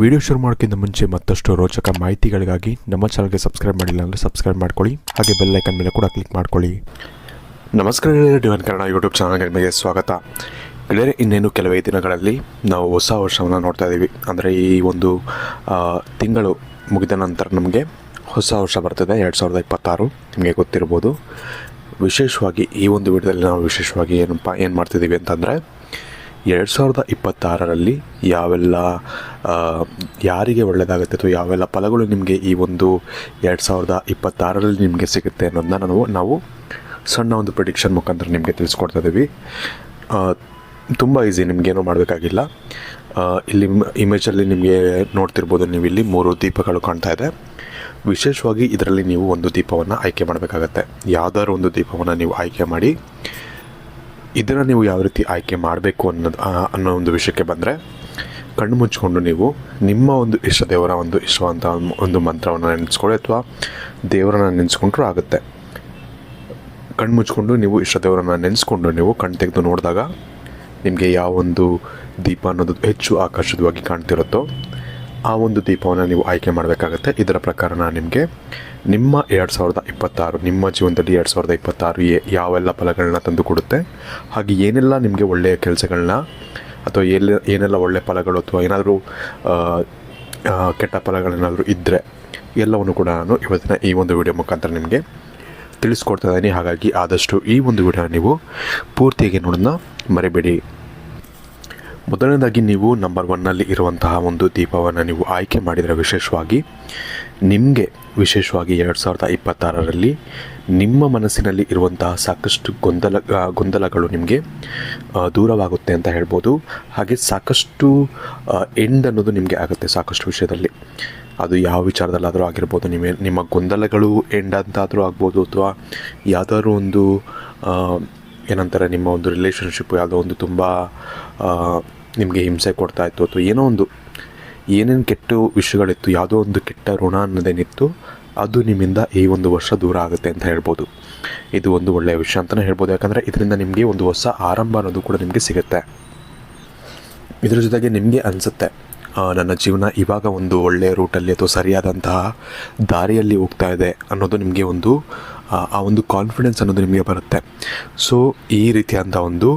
Video ಶುರು ಮಾಡೋಕ್ಕಿಂತ ಮುಂಚೆ ಮತ್ತಷ್ಟು ರೋಚಕ ಮಾಹಿತಿಗಳಿಗಾಗಿ ನಮ್ಮ ಚಾನಲ್ಗೆ ಸಬ್ಸ್ಕ್ರೈಬ್ ಮಾಡಿಲ್ಲ ಅಂದರೆ ಸಬ್ಸ್ಕ್ರೈಬ್ ಮಾಡ್ಕೊಳ್ಳಿ. ಹಾಗೆ ಬೆಲ್ಲೈಕನ್ ಮೇಲೆ ಕೂಡ ಕ್ಲಿಕ್ ಮಾಡ್ಕೊಳ್ಳಿ. ನಮಸ್ಕಾರ ಡಿವನ್ ಕನ್ನಡ ಯೂಟ್ಯೂಬ್ ಚಾನಲ್ಗೆ ನಿಮಗೆ ಸ್ವಾಗತ. ಗೆಳೆಯರೆ ಇನ್ನೇನು ಕೆಲವೇ ದಿನಗಳಲ್ಲಿ ನಾವು ಹೊಸ ವರ್ಷವನ್ನು ನೋಡ್ತಾ ಇದ್ದೀವಿ. ಅಂದರೆ ಈ ಒಂದು ತಿಂಗಳು ಮುಗಿದ ನಂತರ ನಮಗೆ ಹೊಸ ವರ್ಷ ಬರ್ತದೆ, ಎರಡು ಸಾವಿರದ ಇಪ್ಪತ್ತಾರು. ನಿಮಗೆ ಗೊತ್ತಿರ್ಬೋದು. ವಿಶೇಷವಾಗಿ ಈ ಒಂದು ವಿಡಿಯೋದಲ್ಲಿ ನಾವು ವಿಶೇಷವಾಗಿ ಏನಪ್ಪ ಏನು ಮಾಡ್ತಿದ್ದೀವಿ ಅಂತಂದರೆ ಎರಡು ಸಾವಿರದ ಇಪ್ಪತ್ತಾರರಲ್ಲಿ ಯಾವೆಲ್ಲ ಯಾರಿಗೆ ಒಳ್ಳೆಯದಾಗುತ್ತೆ ಅಥವಾ ಯಾವೆಲ್ಲ ಫಲಗಳು ನಿಮಗೆ ಈ ಒಂದು ಎರಡು ಸಾವಿರದ ಇಪ್ಪತ್ತಾರರಲ್ಲಿ ನಿಮಗೆ ಸಿಗುತ್ತೆ ಅನ್ನೋದನ್ನ ನಾವು ನಾವು ಸಣ್ಣ ಒಂದು ಪ್ರಿಡಿಕ್ಷನ್ ಮುಖಾಂತರ ನಿಮಗೆ ತಿಳಿಸ್ಕೊಡ್ತಾ ಇದ್ದೀವಿ. ತುಂಬ ಈಸಿ ನಿಮಗೇನು ಮಾಡಬೇಕಾಗಿಲ್ಲ. ಇಲ್ಲಿ ಇಮೇಜಲ್ಲಿ ನಿಮಗೆ ನೋಡ್ತಿರ್ಬೋದು ನೀವು ಇಲ್ಲಿ ಮೂರು ದೀಪಗಳು ಕಾಣ್ತಾ ಇದೆ. ವಿಶೇಷವಾಗಿ ಇದರಲ್ಲಿ ನೀವು ಒಂದು ದೀಪವನ್ನು ಆಯ್ಕೆ ಮಾಡಬೇಕಾಗತ್ತೆ. ಯಾವುದಾದ್ರು ಒಂದು ದೀಪವನ್ನು ನೀವು ಆಯ್ಕೆ ಮಾಡಿ ಇದನ್ನು ನೀವು ಯಾವ ರೀತಿ ಆಯ್ಕೆ ಮಾಡಬೇಕು ಅನ್ನೋದು ಅನ್ನೋ ಒಂದು ವಿಷಯಕ್ಕೆ ಬಂದರೆ, ಕಣ್ಣು ಮುಚ್ಕೊಂಡು ನೀವು ನಿಮ್ಮ ಒಂದು ಇಷ್ಟ, ದೇವರ ಒಂದು ಇಷ್ಟವಂತ ಒಂದು ಮಂತ್ರವನ್ನು ನೆನೆಸ್ಕೊಳ್ಳಿ ಅಥವಾ ದೇವರನ್ನು ನೆನೆಸ್ಕೊಂಡ್ರೂ ಆಗುತ್ತೆ. ಕಣ್ಣು ಮುಚ್ಕೊಂಡು ನೀವು ಇಷ್ಟ, ದೇವರನ್ನ ನೆನೆಸ್ಕೊಂಡು ನೀವು ಕಣ್ಣು ತೆಗೆದು ನೋಡಿದಾಗ ನಿಮಗೆ ಯಾವ ಒಂದು ದೀಪ ಅನ್ನೋದು ಹೆಚ್ಚು ಆಕರ್ಷಿತವಾಗಿ ಕಾಣ್ತಿರುತ್ತೋ ಆ ಒಂದು ದೀಪವನ್ನು ನೀವು ಆಯ್ಕೆ ಮಾಡಬೇಕಾಗತ್ತೆ. ಇದರ ಪ್ರಕಾರ ನಾನು ನಿಮಗೆ ನಿಮ್ಮ ಎರಡು ಸಾವಿರದ ಇಪ್ಪತ್ತಾರು, ನಿಮ್ಮ ಜೀವನದಲ್ಲಿ ಎರಡು ಸಾವಿರದ ಇಪ್ಪತ್ತಾರು ಯಾವೆಲ್ಲ ಫಲಗಳನ್ನ ತಂದು ಕೊಡುತ್ತೆ? ಹಾಗೆ ಏನೆಲ್ಲ ನಿಮಗೆ ಒಳ್ಳೆಯ ಕೆಲಸಗಳನ್ನ ಅಥವಾ ಎಲ್ಲ ಏನೆಲ್ಲ ಒಳ್ಳೆಯ ಫಲಗಳು ಅಥವಾ ಏನಾದರೂ ಕೆಟ್ಟ ಫಲಗಳೇನಾದರೂ ಇದ್ದರೆ ಎಲ್ಲವನ್ನು ಕೂಡ ನಾನು ಇವತ್ತಿನ ಈ ಒಂದು ವಿಡಿಯೋ ಮುಖಾಂತರ ನಿಮಗೆ ತಿಳಿಸ್ಕೊಡ್ತಾ ಇದ್ದೀನಿ. ಹಾಗಾಗಿ ಆದಷ್ಟು ಈ ಒಂದು ವಿಡಿಯೋ ನೀವು ಪೂರ್ತಿಯಾಗಿ ನೋಡೋದನ್ನ ಮರಿಬೇಡಿ. ಮೊದಲನೇದಾಗಿ ನೀವು ನಂಬರ್ ಒನ್ನಲ್ಲಿ ಇರುವಂತಹ ಒಂದು ದೀಪವನ್ನು ನೀವು ಆಯ್ಕೆ ಮಾಡಿದರೆ ವಿಶೇಷವಾಗಿ ನಿಮಗೆ ವಿಶೇಷವಾಗಿ ಎರಡು ಸಾವಿರದ ಇಪ್ಪತ್ತಾರರಲ್ಲಿ ನಿಮ್ಮ ಮನಸ್ಸಿನಲ್ಲಿ ಇರುವಂತಹ ಸಾಕಷ್ಟು ಗೊಂದಲ ಗೊಂದಲಗಳು ನಿಮಗೆ ದೂರವಾಗುತ್ತೆ ಅಂತ ಹೇಳ್ಬೋದು. ಹಾಗೆ ಸಾಕಷ್ಟು ಎಂಡ್ ಅನ್ನೋದು ನಿಮಗೆ ಆಗುತ್ತೆ ಸಾಕಷ್ಟು ವಿಷಯದಲ್ಲಿ. ಅದು ಯಾವ ವಿಚಾರದಲ್ಲಾದರೂ ಆಗಿರ್ಬೋದು ನಿಮಗೆ ನಿಮ್ಮ ಗೊಂದಲಗಳು ಎಂಡ್ ಅಂತಾದರೂ ಆಗ್ಬೋದು ಅಥವಾ ಯಾವುದಾದ್ರೂ ಒಂದು ಏನಂತಾರೆ, ನಿಮ್ಮ ಒಂದು ರಿಲೇಷನ್ಶಿಪ್ ಯಾವುದೋ ಒಂದು ತುಂಬ ನಿಮಗೆ ಹಿಂಸೆ ಕೊಡ್ತಾ ಇತ್ತು ಅಥವಾ ಏನೋ ಒಂದು ಏನೇನು ಕೆಟ್ಟ ವಿಷಯಗಳಿತ್ತು ಯಾವುದೋ ಒಂದು ಕೆಟ್ಟ ಋಣ ಅನ್ನೋದೇನಿತ್ತು ಅದು ನಿಮ್ಮಿಂದ ಈ ಒಂದು ವರ್ಷ ದೂರ ಆಗುತ್ತೆ ಅಂತ ಹೇಳ್ಬೋದು. ಇದು ಒಂದು ಒಳ್ಳೆಯ ವಿಷಯ ಅಂತಲೇ ಹೇಳ್ಬೋದು. ಯಾಕಂದರೆ ಇದರಿಂದ ನಿಮಗೆ ಒಂದು ಹೊಸ ಆರಂಭ ಅನ್ನೋದು ಕೂಡ ನಿಮಗೆ ಸಿಗುತ್ತೆ. ಇದರ ಜೊತೆಗೆ ನಿಮಗೆ ಅನಿಸುತ್ತೆ ನನ್ನ ಜೀವನ ಇವಾಗ ಒಂದು ಒಳ್ಳೆಯ ರೂಟಲ್ಲಿ ಅಥವಾ ಸರಿಯಾದಂತಹ ದಾರಿಯಲ್ಲಿ ಹೋಗ್ತಾ ಇದೆ ಅನ್ನೋದು ನಿಮಗೆ ಒಂದು ಆ, ಒಂದು ಕಾನ್ಫಿಡೆನ್ಸ್ ಅನ್ನೋದು ನಿಮಗೆ ಬರುತ್ತೆ. ಸೊ ಈ ರೀತಿಯಾದಂಥ ಒಂದು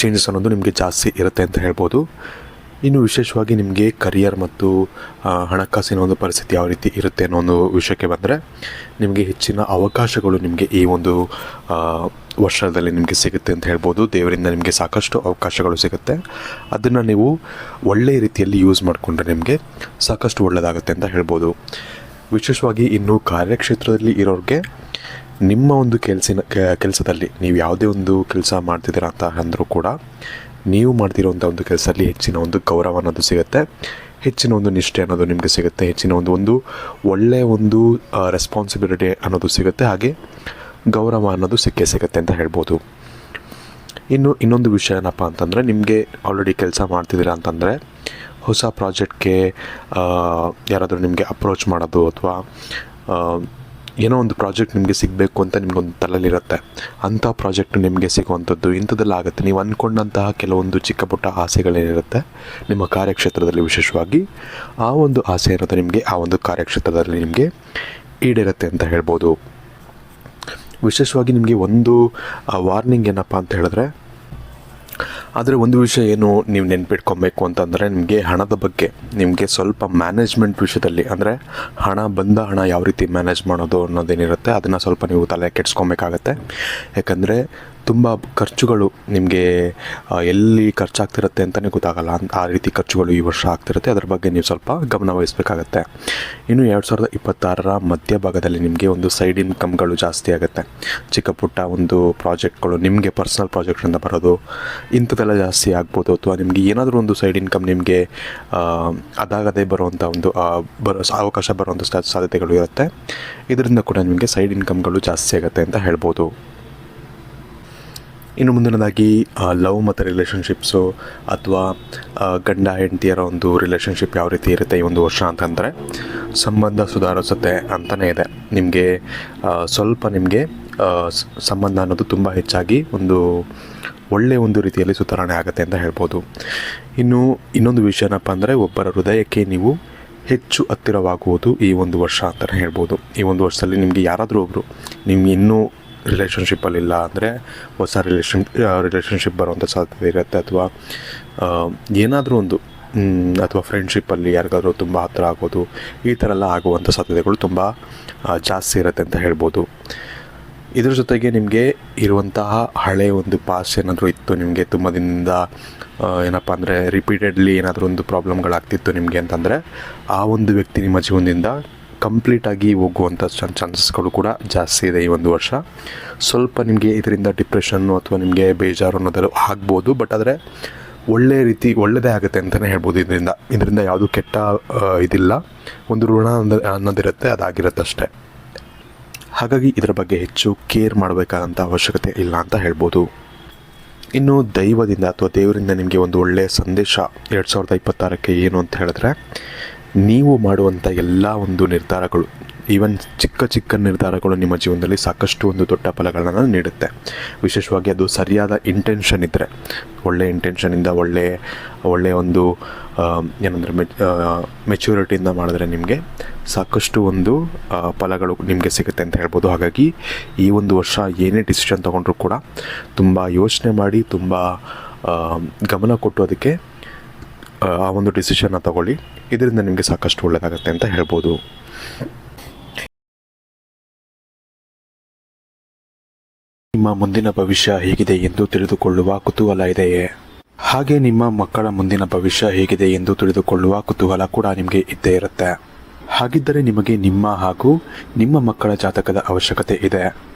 ಚೇಂಜಸ್ ಅನ್ನೋದು ನಿಮಗೆ ಜಾಸ್ತಿ ಇರುತ್ತೆ ಅಂತ ಹೇಳ್ಬೋದು. ಇನ್ನು ವಿಶೇಷವಾಗಿ ನಿಮಗೆ ಕರಿಯರ್ ಮತ್ತು ಹಣಕಾಸಿನ ಒಂದು ಪರಿಸ್ಥಿತಿ ಯಾವ ರೀತಿ ಇರುತ್ತೆ ಅನ್ನೋ ಒಂದು ವಿಷಯಕ್ಕೆ ಬಂದರೆ, ನಿಮಗೆ ಹೆಚ್ಚಿನ ಅವಕಾಶಗಳು ನಿಮಗೆ ಈ ಒಂದು ವರ್ಷದಲ್ಲಿ ನಿಮಗೆ ಸಿಗುತ್ತೆ ಅಂತ ಹೇಳ್ಬೋದು. ದೇವರಿಂದ ನಿಮಗೆ ಸಾಕಷ್ಟು ಅವಕಾಶಗಳು ಸಿಗುತ್ತೆ. ಅದನ್ನು ನೀವು ಒಳ್ಳೆಯ ರೀತಿಯಲ್ಲಿ ಯೂಸ್ ಮಾಡಿಕೊಂಡ್ರೆ ನಿಮಗೆ ಸಾಕಷ್ಟು ಒಳ್ಳೆಯದಾಗುತ್ತೆ ಅಂತ ಹೇಳ್ಬೋದು. ವಿಶೇಷವಾಗಿ ಇನ್ನು ಕಾರ್ಯಕ್ಷೇತ್ರದಲ್ಲಿ ಇರೋರಿಗೆ ನಿಮ್ಮ ಒಂದು ಕೆಲಸಿನ ಕೆಲಸದಲ್ಲಿ ನೀವು ಯಾವುದೇ ಒಂದು ಕೆಲಸ ಮಾಡ್ತಿದ್ದೀರಾ ಅಂತ ಅಂದರೂ ಕೂಡ ನೀವು ಮಾಡ್ತಿರೋಂಥ ಒಂದು ಕೆಲಸದಲ್ಲಿ ಹೆಚ್ಚಿನ ಒಂದು ಗೌರವ ಅನ್ನೋದು ಸಿಗುತ್ತೆ. ಹೆಚ್ಚಿನ ಒಂದು ನಿಷ್ಠೆ ಅನ್ನೋದು ನಿಮಗೆ ಸಿಗುತ್ತೆ. ಹೆಚ್ಚಿನ ಒಂದು ಒಂದು ಒಳ್ಳೆಯ ಒಂದು ರೆಸ್ಪಾನ್ಸಿಬಿಲಿಟಿ ಅನ್ನೋದು ಸಿಗುತ್ತೆ. ಹಾಗೆ ಗೌರವ ಅನ್ನೋದು ಸಿಕ್ಕೇ ಸಿಗುತ್ತೆ ಅಂತ ಹೇಳ್ಬೋದು. ಇನ್ನು ಇನ್ನೊಂದು ವಿಷಯ ಏನಪ್ಪ ಅಂತಂದರೆ ನಿಮಗೆ ಆಲ್ರೆಡಿ ಕೆಲಸ ಮಾಡ್ತಿದ್ದೀರಾ ಅಂತಂದರೆ ಹೊಸ ಪ್ರಾಜೆಕ್ಟ್ಗೆ ಯಾರಾದರೂ ನಿಮಗೆ ಅಪ್ರೋಚ್ ಮಾಡೋದು ಅಥವಾ ಏನೋ ಒಂದು ಪ್ರಾಜೆಕ್ಟ್ ನಿಮಗೆ ಸಿಗಬೇಕು ಅಂತ ನಿಮ್ಗೊಂದು ತಲೆಯಲ್ಲಿರುತ್ತೆ ಅಂಥ ಪ್ರಾಜೆಕ್ಟ್ ನಿಮಗೆ ಸಿಗುವಂಥದ್ದು ಇಂಥದ್ದೆಲ್ಲ ಆಗುತ್ತೆ. ನೀವು ಅಂದ್ಕೊಂಡಂತಹ ಕೆಲವೊಂದು ಚಿಕ್ಕ ಪುಟ್ಟ ಆಸೆಗಳೇನಿರುತ್ತೆ, ನಿಮ್ಮ ಕಾರ್ಯಕ್ಷೇತ್ರದಲ್ಲಿ ವಿಶೇಷವಾಗಿ ಆ ಒಂದು ಆಸೆ ಅನ್ನೋದು ನಿಮಗೆ, ಆ ಒಂದು ಕಾರ್ಯಕ್ಷೇತ್ರದಲ್ಲಿ ನಿಮಗೆ ಈಡೇರುತ್ತೆ ಅಂತ ಹೇಳ್ಬೋದು. ವಿಶೇಷವಾಗಿ ನಿಮಗೆ ಒಂದು ವಾರ್ನಿಂಗ್ ಏನಪ್ಪ ಅಂತ ಹೇಳಿದ್ರೆ ಆದರೆ ಒಂದು ವಿಷಯ ಏನು ನೀವು ನೆನ್ಪಿಟ್ಕೊಬೇಕು ಅಂತಂದರೆ ನಿಮಗೆ ಹಣದ ಬಗ್ಗೆ, ನಿಮಗೆ ಸ್ವಲ್ಪ ಮ್ಯಾನೇಜ್ಮೆಂಟ್ ವಿಷಯದಲ್ಲಿ, ಅಂದರೆ ಹಣ ಬಂದ ಹಣ ಯಾವ ರೀತಿ ಮ್ಯಾನೇಜ್ ಮಾಡೋದು ಅನ್ನೋದೇನಿರುತ್ತೆ, ಅದನ್ನು ಸ್ವಲ್ಪ ನೀವು ತಲೆ ಕೆಡಿಸ್ಕೊಬೇಕಾಗತ್ತೆ. ಯಾಕಂದರೆ ತುಂಬ ಖರ್ಚುಗಳು ನಿಮಗೆ ಎಲ್ಲಿ ಖರ್ಚಾಗ್ತಿರುತ್ತೆ ಅಂತಲೇ ಗೊತ್ತಾಗಲ್ಲ. ಆ ರೀತಿ ಖರ್ಚುಗಳು ಈ ವರ್ಷ ಆಗ್ತಿರುತ್ತೆ. ಅದರ ಬಗ್ಗೆ ನೀವು ಸ್ವಲ್ಪ ಗಮನ ವಹಿಸಬೇಕಾಗತ್ತೆ. ಇನ್ನು ಎರಡು ಸಾವಿರದ ಇಪ್ಪತ್ತಾರರ ಮಧ್ಯಭಾಗದಲ್ಲಿ ನಿಮಗೆ ಒಂದು ಸೈಡ್ ಇನ್ಕಮ್ಗಳು ಜಾಸ್ತಿ ಆಗುತ್ತೆ. ಚಿಕ್ಕ ಪುಟ್ಟ ಒಂದು ಪ್ರಾಜೆಕ್ಟ್ಗಳು ನಿಮಗೆ ಪರ್ಸ್ನಲ್ ಪ್ರಾಜೆಕ್ಟಿಂದ ಬರೋದು, ಇಂಥದ್ದೆಲ್ಲ ಜಾಸ್ತಿ ಆಗ್ಬೋದು. ಅಥವಾ ನಿಮಗೆ ಏನಾದರೂ ಒಂದು ಸೈಡ್ ಇನ್ಕಮ್ ನಿಮಗೆ ಅದಾಗದೇ ಬರುವಂಥ ಒಂದು ಬರೋ ಅವಕಾಶ ಬರುವಂಥ ಸಾಧ್ಯತೆಗಳು ಇರುತ್ತೆ. ಇದರಿಂದ ಕೂಡ ನಿಮಗೆ ಸೈಡ್ ಇನ್ಕಮ್ಗಳು ಜಾಸ್ತಿ ಆಗುತ್ತೆ ಅಂತ ಹೇಳ್ಬೋದು. ಇನ್ನು ಮುಂದಿನದಾಗಿ ಲವ್ ಮತ್ತು ರಿಲೇಷನ್ಶಿಪ್ಸು ಅಥವಾ ಗಂಡ, ಹೆಂಡತಿಯರ ಒಂದು ರಿಲೇಷನ್ಶಿಪ್ ಯಾವ ರೀತಿ ಇರುತ್ತೆ ಈ ಒಂದು ವರ್ಷ ಅಂತಂದರೆ, ಸಂಬಂಧ ಸುಧಾರಿಸುತ್ತೆ ಅಂತಲೇ ಇದೆ. ನಿಮಗೆ ಸ್ವಲ್ಪ ನಿಮಗೆ ಸಂಬಂಧ ಅನ್ನೋದು ತುಂಬ ಹೆಚ್ಚಾಗಿ ಒಂದು ಒಳ್ಳೆಯ ಒಂದು ರೀತಿಯಲ್ಲಿ ಸುಧಾರಣೆ ಆಗುತ್ತೆ ಅಂತ ಹೇಳ್ಬೋದು. ಇನ್ನು ಇನ್ನೊಂದು ವಿಷಯ ಏನಪ್ಪ ಅಂದರೆ, ಒಬ್ಬರ ಹೃದಯಕ್ಕೆ ನೀವು ಹೆಚ್ಚು ಹತ್ತಿರವಾಗುವುದು ಈ ಒಂದು ವರ್ಷ ಅಂತಲೇ ಹೇಳ್ಬೋದು. ಈ ಒಂದು ವರ್ಷದಲ್ಲಿ ನಿಮಗೆ ಯಾರಾದರೂ ಒಬ್ಬರು ನಿಮ್ಗೆ ಇನ್ನೂ ರಿಲೇಷನ್ಶಿಪ್ಪಲ್ಲಿಲ್ಲ ಅಂದರೆ ಹೊಸ ರಿಲೇಷನ್ ರಿಲೇಷನ್ಶಿಪ್ ಬರುವಂಥ ಸಾಧ್ಯತೆ ಇರುತ್ತೆ ಅಥವಾ ಏನಾದರೂ ಒಂದು ಅಥವಾ ಫ್ರೆಂಡ್ಶಿಪ್ಪಲ್ಲಿ ಯಾರಿಗಾದರೂ ತುಂಬ ಹತ್ತಿರ ಆಗೋದು ಈ ಥರ ಎಲ್ಲ ಆಗುವಂಥ ಸಾಧ್ಯತೆಗಳು ತುಂಬ ಜಾಸ್ತಿ ಇರುತ್ತೆ ಅಂತ ಹೇಳ್ಬೋದು. ಇದ್ರ ಜೊತೆಗೆ ನಿಮಗೆ ಇರುವಂತಹ ಹಳೆಯ ಒಂದು ಪಾಸ್ ಏನಾದರೂ ಇತ್ತು ನಿಮಗೆ ತುಂಬ ದಿನದಿಂದ ಏನಪ್ಪ ಅಂದರೆ ರಿಪೀಟೆಡ್ಲಿ ಏನಾದರೂ ಒಂದು ಪ್ರಾಬ್ಲಮ್ಗಳಾಗ್ತಿತ್ತು ನಿಮಗೆ ಅಂತಂದರೆ, ಆ ಒಂದು ವ್ಯಕ್ತಿ ನಿಮ್ಮ ಜೀವನದಿಂದ ಕಂಪ್ಲೀಟಾಗಿ ಹೋಗುವಂಥ ಚಾನ್ಸಸ್ಗಳು ಕೂಡ ಜಾಸ್ತಿ ಇದೆ ಈ ಒಂದು ವರ್ಷ. ಸ್ವಲ್ಪ ನಿಮಗೆ ಇದರಿಂದ ಡಿಪ್ರೆಷನ್ನು ಅಥವಾ ನಿಮಗೆ ಬೇಜಾರು ಅನ್ನೋದೆಲ್ಲ ಆಗ್ಬೋದು ಬಟ್ ಆದರೆ ಒಳ್ಳೆ ರೀತಿ ಒಳ್ಳೆಯದೇ ಆಗುತ್ತೆ ಅಂತಲೇ ಹೇಳ್ಬೋದು ಇದರಿಂದ. ಇದರಿಂದ ಯಾವುದು ಕೆಟ್ಟ ಇದಿಲ್ಲ. ಒಂದು ಋಣ ಅನ್ನೋದು- ಅನ್ನೋದಿರುತ್ತೆ, ಅದಾಗಿರುತ್ತೆ ಅಷ್ಟೇ. ಹಾಗಾಗಿ ಇದರ ಬಗ್ಗೆ ಹೆಚ್ಚು ಕೇರ್ ಮಾಡಬೇಕಾದಂಥ ಅವಶ್ಯಕತೆ ಇಲ್ಲ ಅಂತ ಹೇಳ್ಬೋದು. ಇನ್ನು ದೈವದಿಂದ ಅಥವಾ ದೇವರಿಂದ ನಿಮಗೆ ಒಂದು ಒಳ್ಳೆಯ ಸಂದೇಶ ಎರಡು ಸಾವಿರದ ಇಪ್ಪತ್ತಾರಕ್ಕೆ ಏನು ಅಂತ ಹೇಳಿದ್ರೆ ನೀವು ಮಾಡುವಂಥ ಎಲ್ಲ ಒಂದು ನಿರ್ಧಾರಗಳು ಈವನ್ ಚಿಕ್ಕ ಚಿಕ್ಕ ನಿರ್ಧಾರಗಳು ನಿಮ್ಮ ಜೀವನದಲ್ಲಿ ಸಾಕಷ್ಟು ಒಂದು ದೊಡ್ಡ ಫಲಗಳನ್ನು ನೀಡುತ್ತೆ. ವಿಶೇಷವಾಗಿ ಅದು ಸರಿಯಾದ ಇಂಟೆನ್ಷನ್ ಇದ್ದರೆ ಒಳ್ಳೆಯ ಇಂಟೆನ್ಷನಿಂದ ಒಳ್ಳೆ ಒಳ್ಳೆಯ ಒಂದು ಏನಂದರೆ ಮೆಚ್ ಮೆಚ್ಯೂರಿಟಿಯಿಂದ ಮಾಡಿದ್ರೆ ನಿಮಗೆ ಸಾಕಷ್ಟು ಒಂದು ಫಲಗಳು ನಿಮಗೆ ಸಿಗುತ್ತೆ ಅಂತ ಹೇಳ್ಬೋದು. ಹಾಗಾಗಿ ಈ ಒಂದು ವರ್ಷ ಏನೇ ಡಿಸಿಷನ್ ತೊಗೊಂಡ್ರೂ ಕೂಡ ತುಂಬ ಯೋಚನೆ ಮಾಡಿ, ತುಂಬ ಗಮನ ಕೊಟ್ಟು ಅದಕ್ಕೆ ಆ ಒಂದು ಡಿಸಿಷನ್ನ ತಗೊಳ್ಳಿ. ಇದರಿಂದ ನಿಮಗೆ ಸಾಕಷ್ಟು ಒಳ್ಳೆಯದಾಗುತ್ತೆ ಅಂತ ಹೇಳ್ಬೋದು. ನಿಮ್ಮ ಮುಂದಿನ ಭವಿಷ್ಯ ಹೇಗಿದೆ ಎಂದು ತಿಳಿದುಕೊಳ್ಳುವ ಕುತೂಹಲ ಇದೆಯೇ? ಹಾಗೆ ನಿಮ್ಮ ಮಕ್ಕಳ ಮುಂದಿನ ಭವಿಷ್ಯ ಹೇಗಿದೆ ಎಂದು ತಿಳಿದುಕೊಳ್ಳುವ ಕುತೂಹಲ ಕೂಡ ನಿಮಗೆ ಇದ್ದೇ ಇರುತ್ತೆ. ಹಾಗಿದ್ದರೆ ನಿಮಗೆ ನಿಮ್ಮ ಹಾಗೂ ನಿಮ್ಮ ಮಕ್ಕಳ ಜಾತಕದ ಅವಶ್ಯಕತೆ ಇದೆ.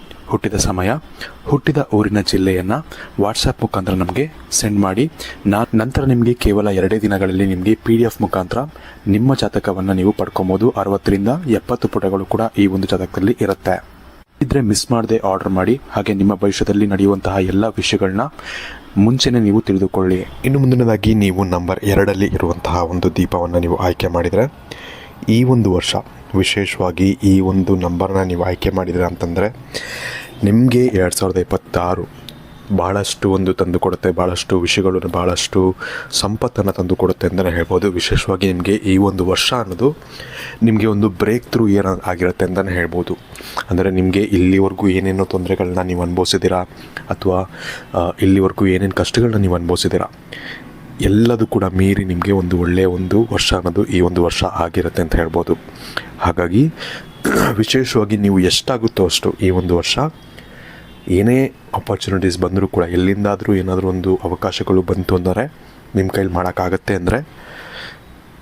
ಹುಟ್ಟಿದ ಸಮಯ, ಹುಟ್ಟಿದ ಊರಿನ ಜಿಲ್ಲೆಯನ್ನು ವಾಟ್ಸಪ್ ಮುಖಾಂತರ ನಮಗೆ ಸೆಂಡ್ ಮಾಡಿ. ನಾ, ನಂತರ ನಿಮಗೆ ಕೇವಲ ಎರಡೇ ದಿನಗಳಲ್ಲಿ ನಿಮಗೆ ಪಿ ಡಿ ಎಫ್ ಮುಖಾಂತರ ನಿಮ್ಮ ಜಾತಕವನ್ನು ನೀವು ಪಡ್ಕೊಬೋದು. ಅರವತ್ತರಿಂದ ಎಪ್ಪತ್ತು ಪುಟಗಳು ಕೂಡ ಈ ಒಂದು ಜಾತಕದಲ್ಲಿ ಇರುತ್ತೆ. ಇದ್ರೆ ಮಿಸ್ ಮಾಡದೆ ಆರ್ಡರ್ ಮಾಡಿ. ಹಾಗೆ ನಿಮ್ಮ ಭವಿಷ್ಯದಲ್ಲಿ ನಡೆಯುವಂತಹ ಎಲ್ಲ ವಿಷಯಗಳನ್ನ ಮುಂಚೆನೇ ನೀವು ತಿಳಿದುಕೊಳ್ಳಿ. ಇನ್ನು ಮುಂದಿನದಾಗಿ ನೀವು ನಂಬರ್ ಎರಡಲ್ಲಿ ಇರುವಂತಹ ಒಂದು ದೀಪವನ್ನು ನೀವು ಆಯ್ಕೆ ಮಾಡಿದರೆ, ಈ ಒಂದು ವರ್ಷ ವಿಶೇಷವಾಗಿ ಈ ಒಂದು ನಂಬರ್ನ ನೀವು ಆಯ್ಕೆ ಮಾಡಿದರೆ ಅಂತಂದರೆ ನಿಮಗೆ ಎರಡು ಸಾವಿರದ ಇಪ್ಪತ್ತಾರು ಭಾಳಷ್ಟು ಒಂದು ತಂದು ಕೊಡುತ್ತೆ ಭಾಳಷ್ಟು ವಿಷಯಗಳು ಭಾಳಷ್ಟು ಸಂಪತ್ತನ್ನು ತಂದು ಕೊಡುತ್ತೆ ಅಂತಲೇ ಹೇಳ್ಬೋದು. ವಿಶೇಷವಾಗಿ ನಿಮಗೆ ಈ ಒಂದು ವರ್ಷ ಅನ್ನೋದು ನಿಮಗೆ ಒಂದು ಬ್ರೇಕ್ ಥ್ರೂ ಇಯರ್ ಆಗಿರುತ್ತೆ ಅಂತಲೇ ಹೇಳ್ಬೋದು. ಅಂದರೆ ನಿಮಗೆ ಇಲ್ಲಿವರೆಗೂ ಏನೇನೋ ತೊಂದರೆಗಳನ್ನ ನೀವು ಅನುಭವಿಸಿದ್ದೀರಾ? ಅಥವಾ ಇಲ್ಲಿವರೆಗೂ ಏನೇನು ಕಷ್ಟಗಳನ್ನ ನೀವು ಅನುಭವಿಸಿದ್ದೀರಾ? ಎಲ್ಲದೂ ಕೂಡ ಮೀರಿ ನಿಮಗೆ ಒಂದು ಒಳ್ಳೆಯ ಒಂದು ವರ್ಷ ಅನ್ನೋದು ಈ ಒಂದು ವರ್ಷ ಆಗಿರುತ್ತೆ ಅಂತ ಹೇಳ್ಬೋದು. ಹಾಗಾಗಿ, ವಿಶೇಷವಾಗಿ ನೀವು ಎಷ್ಟಾಗುತ್ತೋ ಅಷ್ಟು ಈ ಒಂದು ವರ್ಷ ಏನೇ ಆಪರ್ಚುನಿಟೀಸ್ ಬಂದರೂ ಕೂಡ ಎಲ್ಲಿಂದಾದರೂ ಏನಾದರೂ ಒಂದು ಅವಕಾಶಗಳು ಬಂತು ಅಂದರೆ ನಿಮ್ಮ ಕೈಲಿ ಮಾಡೋಕ್ಕಾಗತ್ತೆ ಅಂದರೆ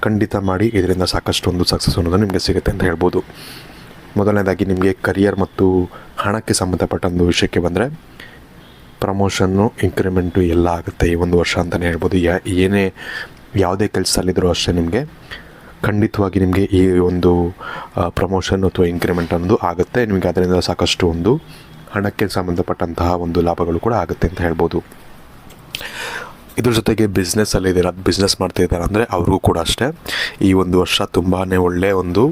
ಖಂಡಿತ ಮಾಡಿ ಇದರಿಂದ ಸಾಕಷ್ಟು ಒಂದು ಸಕ್ಸಸ್ ಅನ್ನೋದು ನಿಮಗೆ ಸಿಗುತ್ತೆ ಅಂತ ಹೇಳ್ಬೋದು. ಮೊದಲನೇದಾಗಿ ನಿಮಗೆ ಕರಿಯರ್ ಮತ್ತು ಹಣಕ್ಕೆ ಸಂಬಂಧಪಟ್ಟ ಒಂದು ವಿಷಯಕ್ಕೆ ಬಂದರೆ ಪ್ರಮೋಷನ್ನು ಇನ್ಕ್ರಿಮೆಂಟು ಎಲ್ಲ ಆಗುತ್ತೆ ಈ ಒಂದು ವರ್ಷ ಅಂತಲೇ ಹೇಳ್ಬೋದು. ಯಾ, ಏನೇ ಯಾವುದೇ ಕೆಲಸದಲ್ಲಿದ್ದರೂ ಅಷ್ಟೇ ನಿಮಗೆ ಖಂಡಿತವಾಗಿ ನಿಮಗೆ ಈ ಒಂದು ಪ್ರಮೋಷನ್ ಅಥವಾ ಇನ್ಕ್ರಿಮೆಂಟ್ ಅನ್ನೋದು ಆಗುತ್ತೆ. ನಿಮಗೆ ಅದರಿಂದ ಸಾಕಷ್ಟು ಒಂದು ಹಣಕ್ಕೆ ಸಂಬಂಧಪಟ್ಟಂತಹ ಒಂದು ಲಾಭಗಳು ಕೂಡ ಆಗುತ್ತೆ ಅಂತ ಹೇಳ್ಬೋದು. ಇದ್ರ ಜೊತೆಗೆ ಬಿಸ್ನೆಸ್ಸಲ್ಲಿ ಇದ್ದೀರಾ ಬಿಸ್ನೆಸ್ ಮಾಡ್ತಾ ಇದ್ದಾರೆ ಅಂದರೆ ಅವ್ರಿಗೂ ಕೂಡ ಅಷ್ಟೇ. ಈ ಒಂದು ವರ್ಷ ತುಂಬಾ ಒಳ್ಳೆಯ ಒಂದು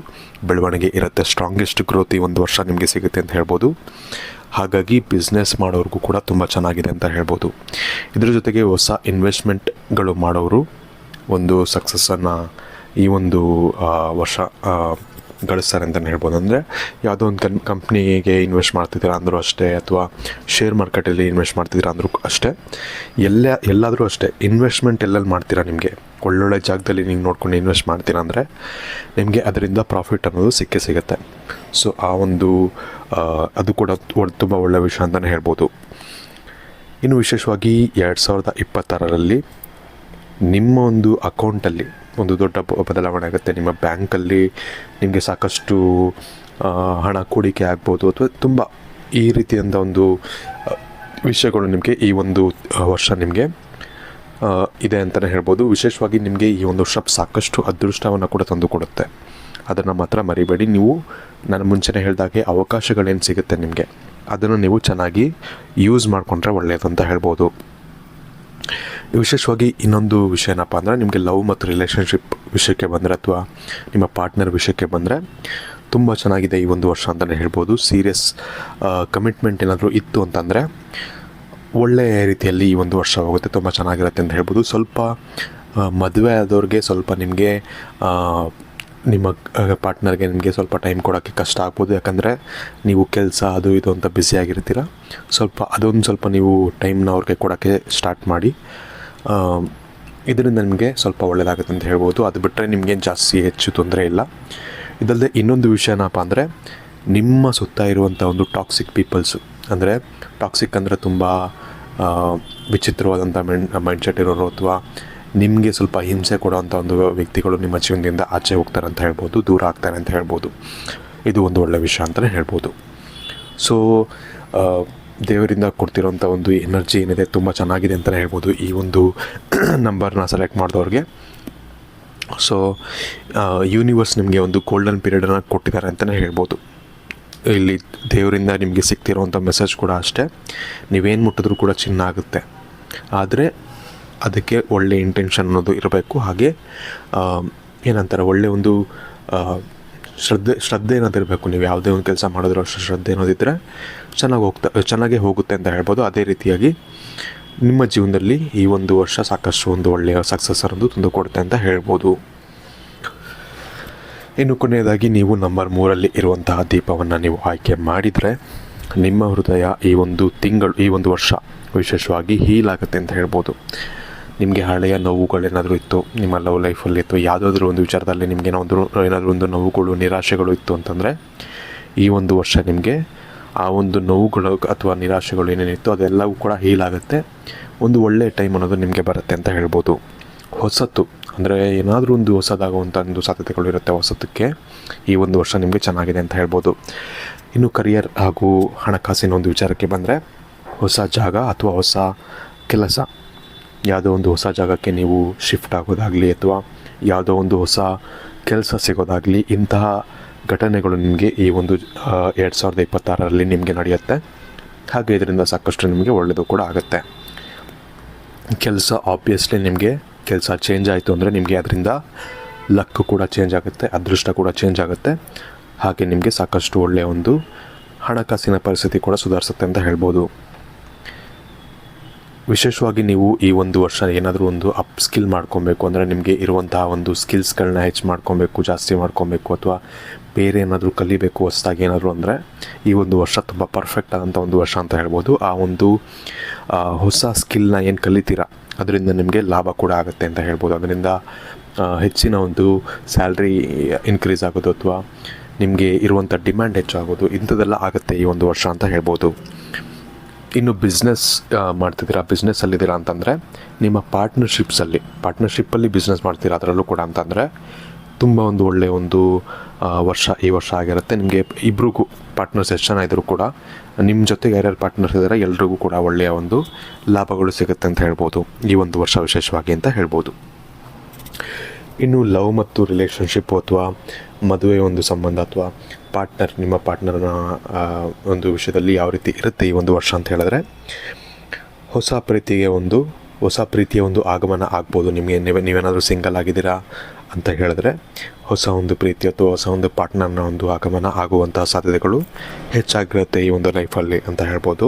ಬೆಳವಣಿಗೆ ಇರುತ್ತೆ. ಸ್ಟ್ರಾಂಗೆಸ್ಟ್ ಗ್ರೋತ್ ಈ ಒಂದು ವರ್ಷ ನಿಮಗೆ ಸಿಗುತ್ತೆ ಅಂತ ಹೇಳ್ಬೋದು. ಹಾಗಾಗಿ ಬಿಸ್ನೆಸ್ ಮಾಡೋರಿಗೂ ಕೂಡ ತುಂಬ ಚೆನ್ನಾಗಿದೆ ಅಂತ ಹೇಳ್ಬೋದು. ಇದ್ರ ಜೊತೆಗೆ ಹೊಸ ಇನ್ವೆಸ್ಟ್ಮೆಂಟ್ಗಳು ಮಾಡೋರು ಒಂದು ಸಕ್ಸಸ್ಸನ್ನು ಈ ಒಂದು ವರ್ಷ ಗಳಿಸ್ತಾರೆ ಅಂತಲೇ ಹೇಳ್ಬೋದು. ಅಂದರೆ ಯಾವುದೋ ಒಂದು ಕನ್, ಕಂಪ್ನಿಗೆ ಇನ್ವೆಸ್ಟ್ ಮಾಡ್ತಿದ್ದೀರಾ ಅಂದರೂ ಅಷ್ಟೇ, ಅಥವಾ ಶೇರ್ ಮಾರ್ಕೆಟಲ್ಲಿ ಇನ್ವೆಸ್ಟ್ ಮಾಡ್ತಿದ್ದೀರಾ ಅಂದರೂ ಅಷ್ಟೇ, ಎಲ್ಲ, ಎಲ್ಲಾದರೂ ಅಷ್ಟೇ, ಇನ್ವೆಸ್ಟ್ಮೆಂಟ್ ಎಲ್ಲೆಲ್ಲಿ ಮಾಡ್ತೀರಾ ನಿಮಗೆ? ಒಳ್ಳೊಳ್ಳೆ ಜಾಗದಲ್ಲಿ ನೀವು ನೋಡ್ಕೊಂಡು ಇನ್ವೆಸ್ಟ್ ಮಾಡ್ತೀರಾ ಅಂದರೆ ನಿಮಗೆ ಅದರಿಂದ ಪ್ರಾಫಿಟ್ ಅನ್ನೋದು ಸಿಕ್ಕೇ ಸಿಗುತ್ತೆ. ಸೊ, ಆ ಒಂದು ಅದು ಕೂಡ ತುಂಬ ಒಳ್ಳೆಯ ವಿಷಯ ಅಂತಲೇ ಹೇಳ್ಬೋದು. ಇನ್ನು ವಿಶೇಷವಾಗಿ ಎರಡು ಸಾವಿರದ ಇಪ್ಪತ್ತಾರರಲ್ಲಿ ನಿಮ್ಮ ಒಂದು ಅಕೌಂಟಲ್ಲಿ ಒಂದು ದೊಡ್ಡ ಬದಲಾವಣೆ ಆಗುತ್ತೆ. ನಿಮ್ಮ ಬ್ಯಾಂಕಲ್ಲಿ ನಿಮಗೆ ಸಾಕಷ್ಟು ಹಣ ಕೂಡಿಕೆ ಆಗ್ಬೋದು ಅಥವಾ ತುಂಬ ಈ ರೀತಿಯಾದ ಒಂದು ವಿಷಯಗಳು ನಿಮಗೆ ಈ ಒಂದು ವರ್ಷ ನಿಮಗೆ ಇದೆ ಅಂತಲೇ ಹೇಳ್ಬೋದು. ವಿಶೇಷವಾಗಿ ನಿಮಗೆ ಈ ಒಂದು ವರ್ಷ ಸಾಕಷ್ಟು ಅದೃಷ್ಟವನ್ನು ಕೂಡ ತಂದು ಕೊಡುತ್ತೆ. ಅದನ್ನು ಮಾತ್ರ ಮರಿಬೇಡಿ. ನೀವು ನಾನು ಮುಂಚೆನೇ ಹೇಳಿದಾಗೆ ಅವಕಾಶಗಳೇನು ಸಿಗುತ್ತೆ ನಿಮಗೆ, ಅದನ್ನು ನೀವು ಚೆನ್ನಾಗಿ ಯೂಸ್ ಮಾಡಿಕೊಂಡ್ರೆ ಒಳ್ಳೆಯದು ಅಂತ ಹೇಳ್ಬೋದು. ವಿಶೇಷವಾಗಿ ಇನ್ನೊಂದು ವಿಷಯ ಏನಪ್ಪ ಅಂದರೆ ನಿಮಗೆ ಲವ್ ಮತ್ತು ರಿಲೇಷನ್ಶಿಪ್ ವಿಷಯಕ್ಕೆ ಬಂದರೆ ಅಥವಾ ನಿಮ್ಮ ಪಾರ್ಟ್ನರ್ ವಿಷಯಕ್ಕೆ ಬಂದರೆ ತುಂಬ ಚೆನ್ನಾಗಿದೆ ಈ ಒಂದು ವರ್ಷ ಅಂತಲೇ ಹೇಳ್ಬೋದು. ಸೀರಿಯಸ್ ಕಮಿಟ್ಮೆಂಟ್ ಏನಾದರೂ ಇತ್ತು ಅಂತಂದರೆ ಒಳ್ಳೆಯ ರೀತಿಯಲ್ಲಿ ಈ ಒಂದು ವರ್ಷ ಹೋಗುತ್ತೆ, ತುಂಬ ಚೆನ್ನಾಗಿರುತ್ತೆ ಅಂತ ಹೇಳ್ಬೋದು. ಸ್ವಲ್ಪ ಮದುವೆ ಆದವ್ರಿಗೆ ಸ್ವಲ್ಪ ನಿಮಗೆ ನಿಮ್ಮ ಪಾರ್ಟ್ನರ್ಗೆ ನಿಮಗೆ ಸ್ವಲ್ಪ ಟೈಮ್ ಕೊಡೋಕ್ಕೆ ಕಷ್ಟ ಆಗ್ಬೋದು. ಯಾಕಂದರೆ ನೀವು ಕೆಲಸ ಅದು ಇದು ಅಂತ ಬ್ಯುಸಿಯಾಗಿರ್ತೀರ ಸ್ವಲ್ಪ ಅದೊಂದು ಸ್ವಲ್ಪ ನೀವು ಟೈಮ್ನ ಅವ್ರಿಗೆ ಕೊಡೋಕ್ಕೆ ಸ್ಟಾರ್ಟ್ ಮಾಡಿ. ಇದರಿಂದ ನಿಮಗೆ ಸ್ವಲ್ಪ ಒಳ್ಳೆಯದಾಗುತ್ತೆ ಅಂತ ಹೇಳ್ಬೋದು. ಅದು ಬಿಟ್ಟರೆ ನಿಮಗೆ ಜಾಸ್ತಿ ಹೆಚ್ಚು ತೊಂದರೆ ಇಲ್ಲ. ಇದಲ್ಲದೆ ಇನ್ನೊಂದು ವಿಷಯ ಏನಪ್ಪ ಅಂದರೆ, ನಿಮ್ಮ ಸುತ್ತ ಇರುವಂಥ ಒಂದು ಟಾಕ್ಸಿಕ್ ಪೀಪಲ್ಸು ಅಂದರೆ ಟಾಕ್ಸಿಕ್ ಅಂದರೆ ತುಂಬ ವಿಚಿತ್ರವಾದಂಥ ಮೈಂಡ್ ಮೈಂಡ್ಸೆಟ್ ಇರೋರು ಅಥವಾ ನಿಮಗೆ ಸ್ವಲ್ಪ ಹಿಂಸೆ ಕೊಡುವಂಥ ಒಂದು ವ್ಯಕ್ತಿಗಳು ನಿಮ್ಮ ಜೀವನದಿಂದ ಆಚೆ ಹೋಗ್ತಾರೆ ಅಂತ ಹೇಳ್ಬೋದು, ದೂರ ಆಗ್ತಾರೆ ಅಂತ ಹೇಳ್ಬೋದು. ಇದು ಒಂದು ಒಳ್ಳೆಯ ವಿಷಯ ಅಂತಲೇ ಹೇಳ್ಬೋದು. ಸೊ ದೇವರಿಂದ ಕೊಡ್ತಿರೋಂಥ ಒಂದು ಎನರ್ಜಿ ಏನಿದೆ ತುಂಬ ಚೆನ್ನಾಗಿದೆ ಅಂತಲೇ ಹೇಳ್ಬೋದು ಈ ಒಂದು ನಂಬರ್ನ ಸೆಲೆಕ್ಟ್ ಮಾಡಿದವ್ರಿಗೆ. ಸೊ ಯೂನಿವರ್ಸ್ ನಿಮಗೆ ಒಂದು ಗೋಲ್ಡನ್ ಪೀರಿಯಡನ್ನು ಕೊಟ್ಟಿದ್ದಾರೆ ಅಂತಲೇ ಹೇಳ್ಬೋದು. ಇಲ್ಲಿ ದೇವರಿಂದ ನಿಮಗೆ ಸಿಗ್ತಿರೋವಂಥ ಮೆಸೇಜ್ ಕೂಡ ಅಷ್ಟೇ. ನೀವೇನು ಮುಟ್ಟಿದ್ರೂ ಕೂಡ ಚಿನ್ನ ಆಗುತ್ತೆ. ಆದರೆ, ಅದಕ್ಕೆ ಒಳ್ಳೆ ಇಂಟೆನ್ಷನ್ ಅನ್ನೋದು ಇರಬೇಕು. ಹಾಗೆ ಏನಂತಾರೆ, ಒಳ್ಳೆ ಒಂದು ಶ್ರದ್ಧೆ ಶ್ರದ್ಧೆ ಅನ್ನೋದಿರಬೇಕು ನೀವು ಯಾವುದೇ ಒಂದು ಕೆಲಸ ಮಾಡಿದ್ರು ಅಷ್ಟು ಶ್ರದ್ಧೆ ಅನ್ನೋದಿದ್ದರೆ ಚೆನ್ನಾಗಿ ಹೋಗ್ತಾ, ಚೆನ್ನಾಗೇ ಹೋಗುತ್ತೆ ಅಂತ ಹೇಳ್ಬೋದು. ಅದೇ ರೀತಿಯಾಗಿ ನಿಮ್ಮ ಜೀವನದಲ್ಲಿ ಈ ಒಂದು ವರ್ಷ ಸಾಕಷ್ಟು ಒಂದು ಒಳ್ಳೆಯ ಸಕ್ಸಸ್ ಅನ್ನೋದು ತಂದು ಕೊಡುತ್ತೆ ಅಂತ ಹೇಳ್ಬೋದು. ಇನ್ನು ಕೊನೆಯದಾಗಿ ನೀವು ನಂಬರ್ ಮೂರಲ್ಲಿ ಇರುವಂತಹ ದೀಪವನ್ನು ನೀವು ಆಯ್ಕೆ ಮಾಡಿದರೆ ನಿಮ್ಮ ಹೃದಯ ಈ ಒಂದು ತಿಂಗಳು, ಈ ಒಂದು ವರ್ಷ ವಿಶೇಷವಾಗಿ ಹೀಲ್ ಆಗುತ್ತೆ ಅಂತ ಹೇಳ್ಬೋದು. ನಿಮಗೆ ಹಳೆಯ ನೋವುಗಳೇನಾದರೂ ಇತ್ತು? ನಿಮ್ಮ ಲವ್ ಲೈಫಲ್ಲಿ ಇತ್ತು? ಯಾವುದಾದ್ರೂ ಒಂದು ವಿಚಾರದಲ್ಲಿ ನಿಮಗೆ ಏನಾದರೂ ಏನಾದರೂ ಒಂದು ನೋವುಗಳು, ನಿರಾಶೆಗಳು ಇತ್ತು ಅಂತಂದರೆ, ಈ ಒಂದು ವರ್ಷ ನಿಮಗೆ ಆ ಒಂದು ನೋವುಗಳು ಅಥವಾ ನಿರಾಶೆಗಳು ಏನೇನಿತ್ತು ಅದೆಲ್ಲವೂ ಕೂಡ ಹೀಲ್ ಆಗುತ್ತೆ. ಒಂದು ಒಳ್ಳೆಯ ಟೈಮ್ ಅನ್ನೋದು ನಿಮಗೆ ಬರುತ್ತೆ ಅಂತ ಹೇಳ್ಬೋದು. ಹೊಸತ್ತು ಅಂದರೆ ಏನಾದರೂ ಒಂದು ಹೊಸದಾಗುವಂಥ ಒಂದು ಸಾಧ್ಯತೆಗಳು ಇರುತ್ತೆ ಹೊಸತಕ್ಕೆ. ಈ ಒಂದು ವರ್ಷ ನಿಮಗೆ ಚೆನ್ನಾಗಿದೆ ಅಂತ ಹೇಳ್ಬೋದು. ಇನ್ನು ಕರಿಯರ್ ಹಾಗೂ ಹಣಕಾಸಿನ ಒಂದು ವಿಚಾರಕ್ಕೆ ಬಂದರೆ, ಹೊಸ ಜಾಗ ಅಥವಾ ಹೊಸ ಕೆಲಸ ಯಾವುದೋ ಒಂದು ಹೊಸ ಜಾಗಕ್ಕೆ ನೀವು ಶಿಫ್ಟ್ ಆಗೋದಾಗಲಿ ಅಥವಾ ಯಾವುದೋ ಒಂದು ಹೊಸ ಕೆಲಸ ಸಿಗೋದಾಗಲಿ ಇಂತಹ ಘಟನೆಗಳು ನಿಮಗೆ ಈ ಒಂದು ಎರಡು ಸಾವಿರದ ಇಪ್ಪತ್ತಾರರಲ್ಲಿ ನಿಮಗೆ ನಡೆಯುತ್ತೆ. ಹಾಗೆ ಇದರಿಂದ ಸಾಕಷ್ಟು ನಿಮಗೆ ಒಳ್ಳೆಯದು ಕೂಡ ಆಗುತ್ತೆ. ಕೆಲಸ ಆಬ್ವಿಯಸ್ಲಿ ನಿಮಗೆ ಕೆಲಸ ಚೇಂಜ್ ಆಯಿತು ಅಂದರೆ ನಿಮಗೆ ಅದರಿಂದ ಲಕ್ ಕೂಡ ಚೇಂಜ್ ಆಗುತ್ತೆ, ಅದೃಷ್ಟ ಕೂಡ ಚೇಂಜ್ ಆಗುತ್ತೆ. ಹಾಗೆ ನಿಮಗೆ ಸಾಕಷ್ಟು ಒಳ್ಳೆಯ ಒಂದು ಹಣಕಾಸಿನ ಪರಿಸ್ಥಿತಿ ಕೂಡ ಸುಧಾರಿಸುತ್ತೆ ಅಂತ ಹೇಳ್ಬೋದು. ವಿಶೇಷವಾಗಿ ನೀವು ಈ ಒಂದು ವರ್ಷ ಏನಾದರೂ ಒಂದು ಅಪ್ ಸ್ಕಿಲ್ ಮಾಡ್ಕೊಬೇಕು ಅಂದರೆ ನಿಮಗೆ ಇರುವಂತಹ ಒಂದು ಸ್ಕಿಲ್ಸ್ಗಳನ್ನ ಹೆಚ್ಚು ಮಾಡ್ಕೊಬೇಕು, ಜಾಸ್ತಿ ಮಾಡ್ಕೊಬೇಕು ಅಥವಾ ಬೇರೆ ಏನಾದರೂ ಕಲಿಬೇಕು ಹೊಸದಾಗಿ ಏನಾದರೂ ಅಂದರೆ ಈ ಒಂದು ವರ್ಷ ತುಂಬ ಪರ್ಫೆಕ್ಟ್ ಆದಂಥ ಒಂದು ವರ್ಷ ಅಂತ ಹೇಳ್ಬೋದು. ಆ ಒಂದು ಹೊಸ ಸ್ಕಿಲ್ನ ಏನು ಕಲಿತೀರಾ ಅದರಿಂದ ನಿಮಗೆ ಲಾಭ ಕೂಡ ಆಗುತ್ತೆ ಅಂತ ಹೇಳ್ಬೋದು. ಅದರಿಂದ ಹೆಚ್ಚಿನ ಒಂದು ಸ್ಯಾಲ್ರಿ ಇನ್ಕ್ರೀಸ್ ಆಗೋದು ಅಥವಾ ನಿಮಗೆ ಇರುವಂಥ ಡಿಮ್ಯಾಂಡ್ ಹೆಚ್ಚಾಗೋದು ಇಂಥದ್ದೆಲ್ಲ ಆಗುತ್ತೆ ಈ ಒಂದು ವರ್ಷ ಅಂತ ಹೇಳ್ಬೋದು. ಇನ್ನು ಬಿಸ್ನೆಸ್ ಮಾಡ್ತಿದ್ದೀರಾ? ಬಿಸ್ನೆಸ್ಸಲ್ಲಿದ್ದೀರಾ ಅಂತಂದರೆ, ನಿಮ್ಮ ಪಾರ್ಟ್ನರ್ಶಿಪ್ಸಲ್ಲಿ ಪಾರ್ಟ್ನರ್ಶಿಪ್ಪಲ್ಲಿ ಬಿಸ್ನೆಸ್ ಮಾಡ್ತೀರಾ ಅದರಲ್ಲೂ ಕೂಡ ಅಂತಂದರೆ, ತುಂಬ ಒಂದು ಒಳ್ಳೆಯ ಒಂದು ವರ್ಷ, ಈ ವರ್ಷ ಆಗಿರುತ್ತೆ. ನಿಮಗೆ ಇಬ್ರಿಗೂ ಪಾರ್ಟ್ನರ್ಸ್ ಎಷ್ಟು ಜನ ಇದ್ದರೂ ಕೂಡ ನಿಮ್ಮ ಜೊತೆಗೆ ಯಾರ್ಯಾರು ಪಾರ್ಟ್ನರ್ಸ್ ಇದ್ದಾರೆ ಎಲ್ರಿಗೂ ಕೂಡ ಒಳ್ಳೆಯ ಒಂದು ಲಾಭಗಳು ಸಿಗುತ್ತೆ ಅಂತ ಹೇಳ್ಬೋದು. ಈ ಒಂದು ವರ್ಷ ವಿಶೇಷವಾಗಿ ಅಂತ ಹೇಳ್ಬೋದು. ಇನ್ನು ಲವ್ ಮತ್ತು ರಿಲೇಷನ್ಶಿಪ್ ಅಥವಾ ಮದುವೆ ಒಂದು ಸಂಬಂಧ ಅಥವಾ ಪಾರ್ಟ್ನರ್, ನಿಮ್ಮ ಪಾರ್ಟ್ನರ್ನ ಒಂದು ವಿಷಯದಲ್ಲಿ ಯಾವ ರೀತಿ ಇರುತ್ತೆ ಈ ಒಂದು ವರ್ಷ ಅಂತ ಹೇಳಿದ್ರೆ, ಹೊಸ ಪ್ರೀತಿಗೆ ಒಂದು, ಹೊಸ ಪ್ರೀತಿಯ ಒಂದು ಆಗಮನ ಆಗ್ಬೋದು. ನಿಮಗೆ ನೀವೇ, ನೀವೇನಾದರೂ ಸಿಂಗಲ್ ಆಗಿದ್ದೀರಾ ಅಂತ ಹೇಳಿದ್ರೆ, ಹೊಸ ಒಂದು ಪ್ರೀತಿ ಅಥವಾ ಹೊಸ ಒಂದು ಪಾರ್ಟ್ನರ್ನ ಒಂದು ಆಗಮನ ಆಗುವಂತಹ ಸಾಧ್ಯತೆಗಳು ಹೆಚ್ಚಾಗಿರುತ್ತೆ ಈ ಒಂದು ಲೈಫಲ್ಲಿ ಅಂತ ಹೇಳ್ಬೋದು.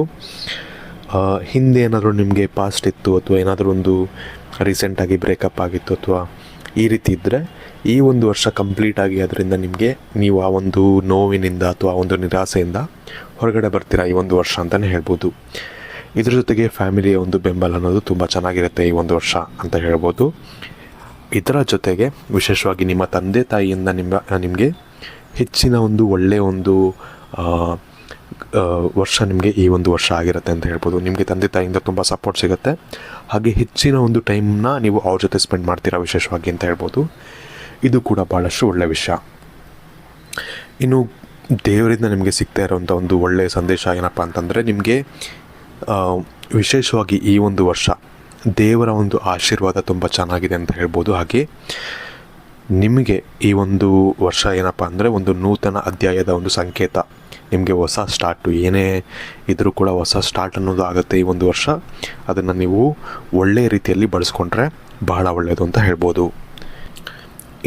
ಹಿಂದೆ ಏನಾದರೂ ನಿಮಗೆ ಪಾಸ್ಟ್ ಇತ್ತು ಅಥವಾ ಏನಾದರೂ ಒಂದು ರೀಸೆಂಟಾಗಿ ಬ್ರೇಕಪ್ ಆಗಿತ್ತು ಅಥವಾ ಈ ರೀತಿ ಇದ್ದರೆ ಈ ಒಂದು ವರ್ಷ ಕಂಪ್ಲೀಟ್ ಆಗಿ ಅದರಿಂದ ನಿಮಗೆ ನೀವು ಆ ಒಂದು ನೋವಿನಿಂದ ಅಥವಾ ಆ ಒಂದು ನಿರಾಸೆಯಿಂದ ಹೊರಗಡೆ ಬರ್ತೀರಾ ಈ ಒಂದು ವರ್ಷ ಅಂತಲೇ ಹೇಳ್ಬೋದು. ಇದ್ರ ಜೊತೆಗೆ ಫ್ಯಾಮಿಲಿಯ ಒಂದು ಬೆಂಬಲ ಅನ್ನೋದು ತುಂಬ ಚೆನ್ನಾಗಿರುತ್ತೆ ಈ ಒಂದು ವರ್ಷ ಅಂತ ಹೇಳ್ಬೋದು. ಇದರ ಜೊತೆಗೆ ವಿಶೇಷವಾಗಿ ನಿಮ್ಮ ತಂದೆ ತಾಯಿಯಿಂದ ನಿಮ್ಮ, ನಿಮಗೆ ಹೆಚ್ಚಿನ ಒಂದು ಒಳ್ಳೆಯ ಒಂದು ವರ್ಷ ನಿಮಗೆ ಈ ಒಂದು ವರ್ಷ ಆಗಿರುತ್ತೆ ಅಂತ ಹೇಳ್ಬೋದು. ನಿಮಗೆ ತಂದೆ ತಾಯಿಯಿಂದ ತುಂಬ ಸಪೋರ್ಟ್ ಸಿಗುತ್ತೆ. ಹಾಗೆ ಹೆಚ್ಚಿನ ಒಂದು ಟೈಮ್ನ ನೀವು ಅವ್ರ ಜೊತೆ ಸ್ಪೆಂಡ್ ಮಾಡ್ತೀರಾ ವಿಶೇಷವಾಗಿ ಅಂತ ಹೇಳ್ಬೋದು. ಇದು ಕೂಡ ಭಾಳಷ್ಟು ಒಳ್ಳೆಯ ವಿಷಯ. ಇನ್ನು ದೇವರಿಂದ ನಿಮಗೆ ಸಿಗ್ತಾ ಇರೋವಂಥ ಒಂದು ಒಳ್ಳೆಯ ಸಂದೇಶ ಏನಪ್ಪ ಅಂತಂದರೆ ನಿಮಗೆ ವಿಶೇಷವಾಗಿ ಈ ಒಂದು ವರ್ಷ ದೇವರ ಒಂದು ಆಶೀರ್ವಾದ ತುಂಬ ಚೆನ್ನಾಗಿದೆ ಅಂತ ಹೇಳ್ಬೋದು. ಹಾಗೆ ನಿಮಗೆ ಈ ಒಂದು ವರ್ಷ ಏನಪ್ಪ ಅಂದರೆ ಒಂದು ನೂತನ ಅಧ್ಯಾಯದ ಒಂದು ಸಂಕೇತ. ನಿಮಗೆ ಹೊಸ ಸ್ಟಾರ್ಟು ಏನೇ ಇದ್ರೂ ಕೂಡ ಹೊಸ ಸ್ಟಾರ್ಟ್ ಅನ್ನೋದು ಆಗುತ್ತೆ ಈ ಒಂದು ವರ್ಷ. ಅದನ್ನು ನೀವು ಒಳ್ಳೆಯ ರೀತಿಯಲ್ಲಿ ಬಳಸ್ಕೊಂಡ್ರೆ ಬಹಳ ಒಳ್ಳೆಯದು ಅಂತ ಹೇಳ್ಬೋದು.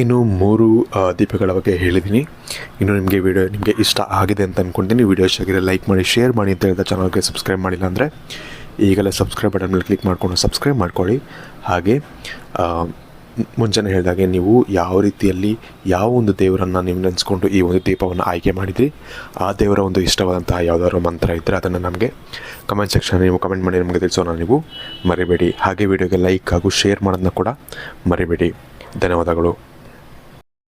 ಇನ್ನು ಮೂರು ದೀಪಗಳ ಬಗ್ಗೆ ಹೇಳಿದ್ದೀನಿ ಇನ್ನು ನಿಮಗೆ ವಿಡಿಯೋ ನಿಮಗೆ ಇಷ್ಟ ಆಗಿದೆ ಅಂತ ಅಂದ್ಕೊಂತೀನಿ ವಿಡಿಯೋ ಇಷ್ಟ ಲೈಕ್ ಮಾಡಿ ಶೇರ್ ಮಾಡಿ ಅಂತ ಹೇಳಿದ ಚಾನಲ್ಗೆ ಸಬ್ಸ್ಕ್ರೈಬ್ ಮಾಡಿಲ್ಲ ಅಂದರೆ ಈಗಲೇ ಸಬ್ಸ್ಕ್ರೈಬ್ ಬಟನ್ ಮೇಲೆ ಕ್ಲಿಕ್ ಮಾಡಿಕೊಂಡು ಸಬ್ಸ್ಕ್ರೈಬ್ ಮಾಡ್ಕೊಳ್ಳಿ. ಹಾಗೆ ಮುಂಚೆನೇ ಹೇಳಿದಾಗೆ ನೀವು ಯಾವ ರೀತಿಯಲ್ಲಿ ಯಾವ ಒಂದು ದೇವರನ್ನು ನೀವು ನೆನೆಸ್ಕೊಂಡು ಈ ಒಂದು ದೀಪವನ್ನು ಆಯ್ಕೆ ಮಾಡಿದ್ರಿ? ಆ ದೇವರ ಒಂದು ಇಷ್ಟವಾದಂತಹ ಯಾವುದಾದ್ರು ಮಂತ್ರ ಇದ್ದರೆ ಅದನ್ನು ನಮಗೆ ಕಮೆಂಟ್ ಸೆಕ್ಷನ್ ನೀವು ಕಮೆಂಟ್ ಮಾಡಿ ನಮಗೆ ತಿಳಿಸೋಣ ನೀವು. ಮರಿಬೇಡಿ. ಹಾಗೆ ವಿಡಿಯೋಗೆ ಲೈಕ್ ಹಾಗೂ ಶೇರ್ ಮಾಡೋದನ್ನ ಕೂಡ ಮರಿಬೇಡಿ. ಧನ್ಯವಾದಗಳು.